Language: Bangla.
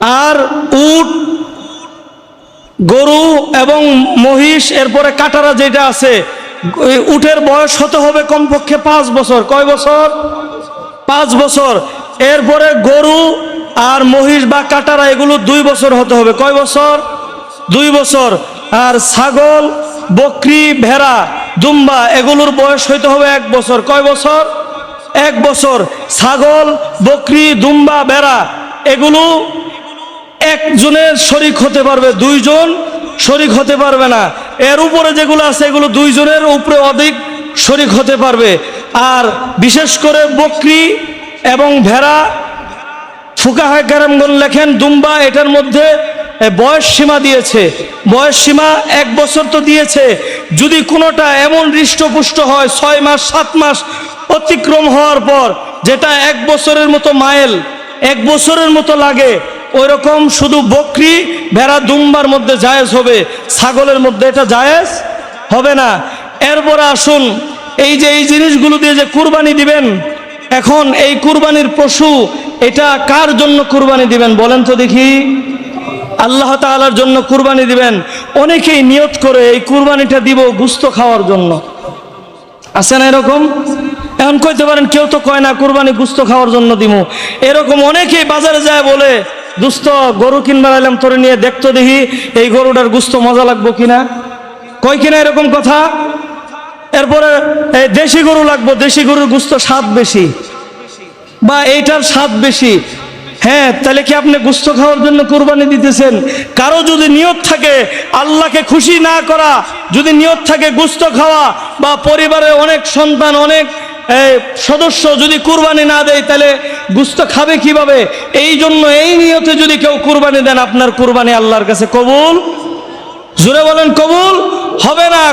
আর উট, গরু এবং মহিষ, এরপরে কাটারা যেটা আছে উটের বয়স হতে হবে কমপক্ষে পাঁচ বছর। কয় বছর? পাঁচ বছর। এরপরে গরু আর মহিষ বা কাটারা, এগুলো দুই বছর হতে হবে। কয় বছর? দুই বছর। আর ছাগল, বকরি, ভেড়া, দুম্বা, এগুলোর বয়স হইতে হবে এক বছর। কয় বছর? এক বছর। ছাগল, বকরি, দুম্বা, ভেড়া, এগুলো একজনের শরিক হতে পারবে দুইজন, শরিক হতে পারবে না। এর উপরে যেগুলো আছে, এগুলো দুইজনের উপরে অধিক শরিক হতে পারবে। আর বিশেষ করে বকরি এবং ভেড়া ফুকা হয় কারামগণ লেখেন, দুম্বা এটার মধ্যে বয়স সীমা দিয়েছে। বয়স সীমা এক বছর তো দিয়েছে। যদি কোনোটা এমন হৃষ্টপুষ্ট হয়, ছয় মাস, সাত মাস অতিক্রম হওয়ার পর, যেটা এক বছরের মতো মাইল এক বছরের মতো লাগে ওই রকম শুধু বকরি, ভেড়া দুম্বার মধ্যে জায়েজ হবে, ছাগলের মধ্যে এটা জায়েজ হবে না। এরপরে আসুন, এই যে এই জিনিসগুলো দিয়ে যে কুরবানি দিবেন, এখন এই কুরবানির পশু, এটা কার জন্য কুরবানি দিবেন বলেন তো দেখি। আল্লাহ তাআলার জন্য কুরবানি দিবেন। অনেকেই নিয়ত করে এই কুরবানিটা দিব গুস্ত খাওয়ার জন্য। আছে না এরকম? এখন কইতে পারেন কেউ তো কয় না, কুরবানি গুস্ত খাওয়ার জন্য দিমু। এরকম অনেকেই বাজারে যায় বলে দুস্ত গরু কিনবার এলাম তোরে নিয়ে দেখতো দেখি এই গরুটার গুস্ত মজা লাগবো কিনা। কয় কিনা এরকম কথা? এরপরে এই দেশি গরু লাগবো, দেশি গরুর গুস্ত স্বাদ বেশি। বা এইটার স্বাদ বেশি। হ্যাঁ তাহলে কি আপনি গুস্ত খাওয়ার জন্য কোরবানি দিতেছেন? কারও যদি নিয়ত থাকে আল্লাহকে খুশি না করা, যদি নিয়ত থাকে গুস্ত খাওয়া, বা পরিবারের অনেক সন্তান, অনেক সদস্য যদি কুরবানি না দেয়, তাহলে গুস্ত খাবে কীভাবে? এই জন্য এই নিয়তে যদি কেউ কুরবানি দেন, আপনার কুরবানি আল্লাহর কাছে কবুল? জুড়ে বলেন, কবুল? হবে না